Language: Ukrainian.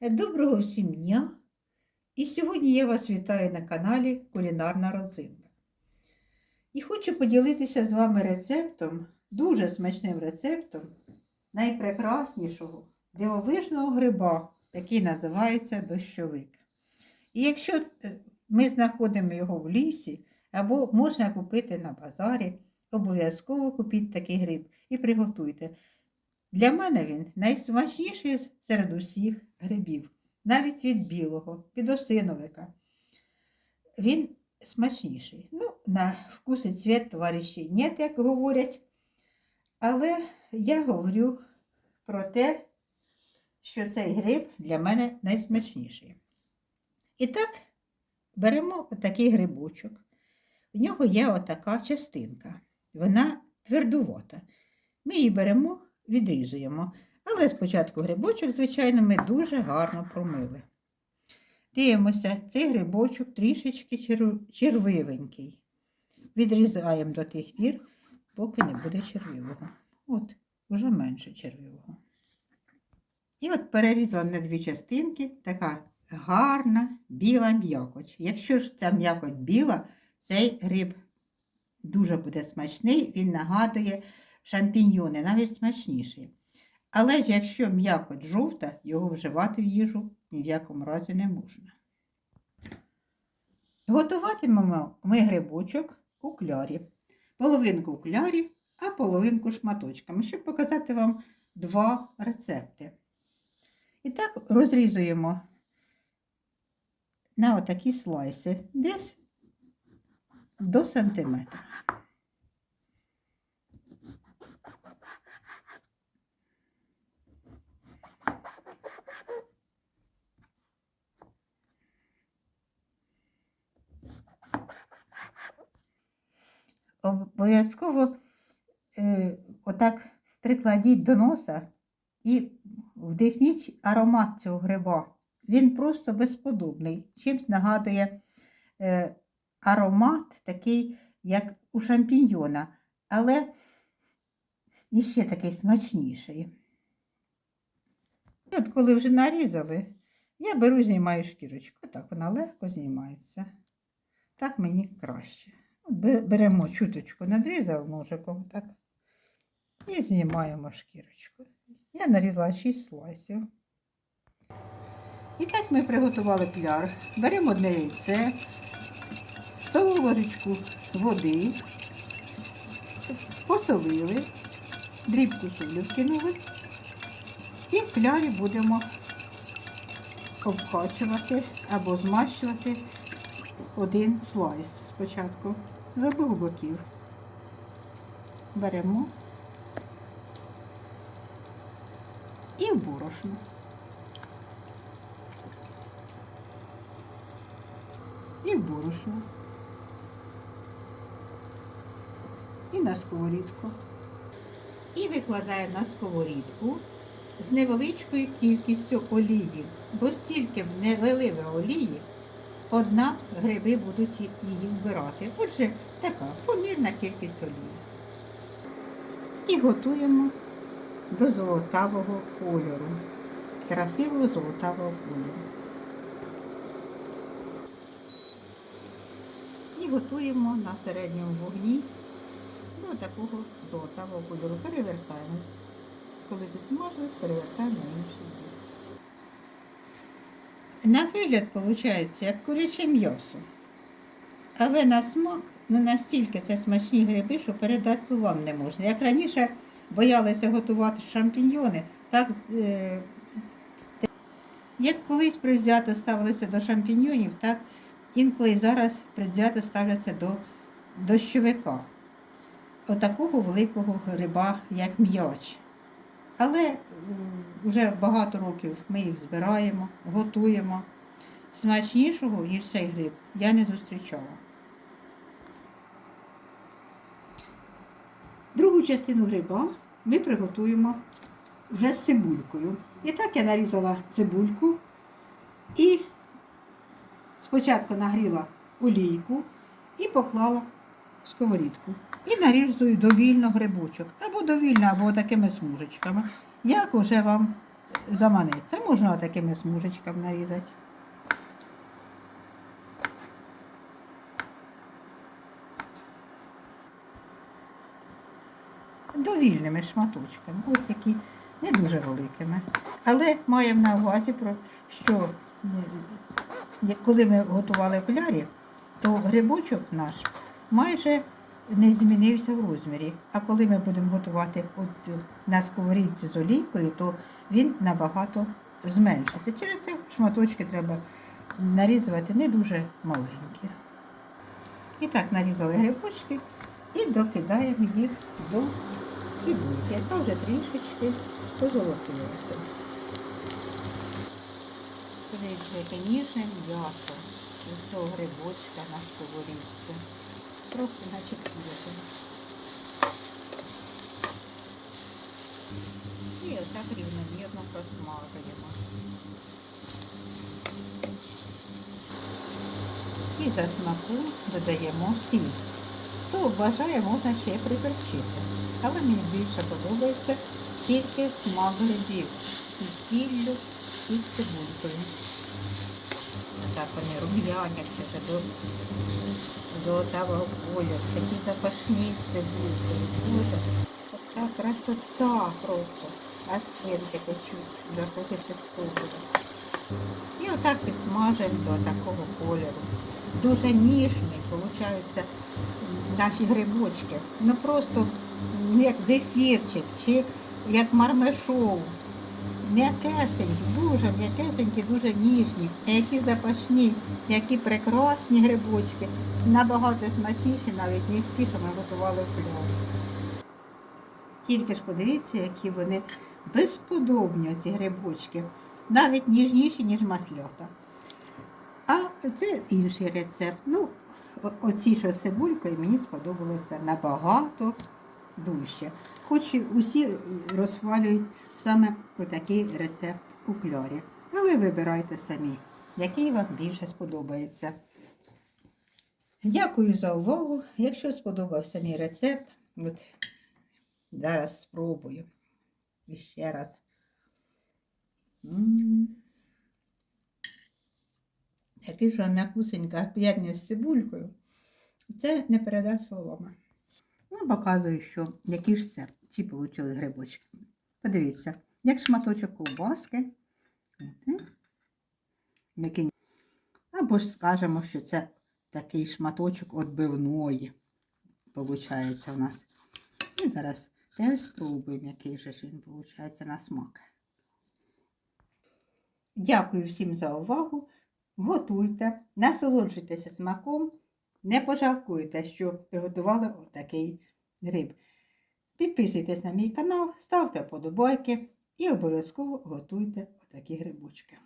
Доброго всім дня! І сьогодні я вас вітаю на каналі Кулінарна Родзинка. І хочу поділитися з вами рецептом, дуже смачним рецептом найпрекраснішого дивовижного гриба, який називається дощовик. І якщо е, ми знаходимо його в лісі, або можна купити на базарі, обов'язково купіть такий гриб і приготуйте. Для мене він найсмачніший серед усіх грибів, навіть від білого, підосиновика. Він смачніший. Ну, на вкус і цвіт товариші нет, як говорять. Але я говорю про те, що цей гриб для мене найсмачніший. І так, беремо отакий грибочок. В нього є отака частинка. Вона твердувата. Ми її беремо відрізуємо. Але спочатку грибочок, звичайно, ми дуже гарно промили. Дивимося, цей грибочок трішечки червивенький. Відрізаємо до тих пір, поки не буде червивого. От, вже менше червивого. І от перерізала на дві частинки така гарна біла м'якоть. Якщо ж ця м'якоть біла, цей гриб дуже буде смачний, він нагадує шампіньйони, навіть смачніші. Але ж якщо м'якоть жовта, його вживати в їжу ні в якому разі не можна. Готуватимемо ми грибочок у клярі. Половинку у клярі, а половинку шматочками, щоб показати вам два рецепти. І так розрізуємо на отакі слайси, десь до сантиметра. Обов'язково е, отак прикладіть до носа і вдихніть аромат цього гриба. Він просто безподобний. Чимсь нагадує е, аромат такий, як у шампіньйона, але іще такий смачніший. І От коли вже нарізали, я беру, знімаю шкірочку. Так вона легко знімається. Так мені краще. Бе- Беремо чуточку, надрізав ножиком так. І знімаємо шкірочку. Я нарізала 6 слайсів. І так ми приготували пляр. Беремо одне яйце, столову води, посолили, дрібку солі вкинули. І в клярі будемо обкачувати або змащувати один слайс спочатку з обох боків. Беремо і в борошно. І в борошно. І на сковорідку. І викладаємо на сковорідку з невеличкою кількістю олії, бо стільки не вилили олії, однак гриби будуть її вбирати. Отже, така помірна кількість олії. І готуємо до золотавого кольору, красивого золотавого кольору. І готуємо на середньому вогні до такого золотавого кольору. Перевертаємо. Коли засмажились, перевертаємо на інший бік. На вигляд виходить як куряче м'ясо. Але на смак ну настільки це смачні гриби, що передати вам не можна. Як раніше боялися готувати шампіньйони, так е, як колись привзято ставилися до шампіньйонів, так інколи зараз привзято ставляться до дощовика. Отакого великого гриба, як м'яч. Але вже багато років ми їх збираємо, готуємо. Смачнішого, ніж цей гриб, я не зустрічала. Другу частину гриба ми приготуємо вже з цибулькою. І так я нарізала цибульку і спочатку нагріла олійку і поклала сковорідку. І нарізую довільно грибочок. Або довільно, або такими смужечками. Як уже вам заманеться. Можна такими смужечками нарізати. Довільними шматочками, от такі не дуже великими. Але маємо на увазі, що коли ми готували окулярі, то грибочок наш майже не змінився в розмірі. А коли ми будемо готувати от е, на сковорідці з олійкою, то він набагато зменшиться. Через те шматочки треба нарізувати не дуже маленькі. І так нарізали грибочки і докидаємо їх до цибульки, яка вже трішечки позолотилася. Подивіться, яке ніжне м'ясо цього грибочка на сковорідці. Просто наче квіти. І отак рівномірно просмажуємо. І за смаку додаємо сіль. Хто бажає, можна ще й приперчити. Але мені більше подобається тільки смак грибів і сіллю, і цибулькою. Так вони рум'яняться вже до золотавого кольору, такі запашні з цибулькою. Боже, така красота просто. Аж слинки течуть, захочеться спробувати. І отак підсмажуємо до такого кольору. Дуже ніжний, виходить, наші грибочки. Ну просто як зефірчик, чи як мармешоу. М'якесенькі, дуже м'якесенькі, дуже ніжні, які запашні, які прекрасні грибочки. Набагато смачніші навіть, ніж ті, що ми готували в пляжі. Тільки ж подивіться, які вони безподобні, ці грибочки. Навіть ніжніші, ніж маслята. А це інший рецепт. Ну, оці, що з цибулькою, мені сподобалося набагато дужче. Хоч усі розхвалюють саме отакий рецепт у клярі. Але вибирайте самі, який вам більше сподобається. Дякую за увагу. Якщо сподобався мій рецепт, от зараз спробую. Ще раз. Який ж вам м'якусенька п'ятня з цибулькою. Це не передай словами. Ну, показую, що які ж це ці получили грибочки. Подивіться, як шматочок ковбаски. Який- Або ж скажемо, що це такий шматочок отбивної. Получається у нас. І зараз теж спробуємо, який же ж він виходить на смак. Дякую всім за увагу. Готуйте, насолоджуйтеся смаком, не пожалкуйте, що приготували отакий гриб. Підписуйтесь на мій канал, ставте вподобайки і обов'язково готуйте отакі грибочки.